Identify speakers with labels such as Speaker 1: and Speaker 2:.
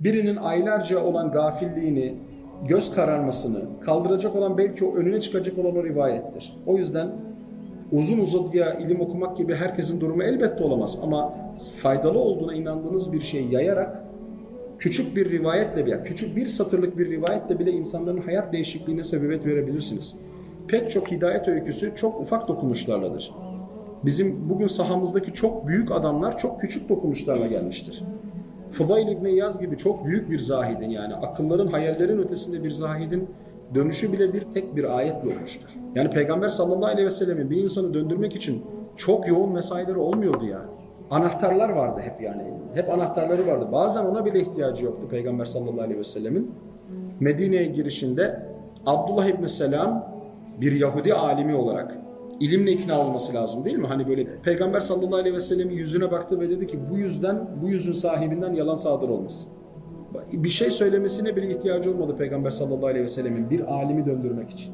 Speaker 1: birinin aylarca olan gafilliğini, göz kararmasını kaldıracak olan belki o önüne çıkacak olan o rivayettir. O yüzden uzun uzadıya ilim okumak gibi herkesin durumu elbette olamaz ama faydalı olduğuna inandığınız bir şeyi yayarak küçük bir rivayetle bile, küçük bir satırlık bir rivayetle bile insanların hayat değişikliğine sebebiyet verebilirsiniz. Pek çok hidayet öyküsü çok ufak dokunuşlarladır. Bizim bugün sahamızdaki çok büyük adamlar çok küçük dokunuşlarla gelmiştir. Fudayl İbni Yaz gibi çok büyük bir zahidin yani akılların hayallerin ötesinde bir zahidin dönüşü bile bir tek bir ayetle olmuştur. Yani Peygamber sallallahu aleyhi ve sellemin bir insanı döndürmek için çok yoğun mesaileri olmuyordu yani. Anahtarlar vardı hep yani. Hep anahtarları vardı. Bazen ona bile ihtiyacı yoktu Peygamber sallallahu aleyhi ve sellemin. Medine'ye girişinde Abdullah İbni Selam bir Yahudi alimi olarak ilimle ikna olması lazım değil mi? Hani böyle Peygamber sallallahu aleyhi ve sellemin yüzüne baktı ve dedi ki bu yüzden, bu yüzün sahibinden yalan sadır olmasın. Bir şey söylemesine bile ihtiyacı olmadı Peygamber sallallahu aleyhi ve sellemin bir alimi döndürmek için.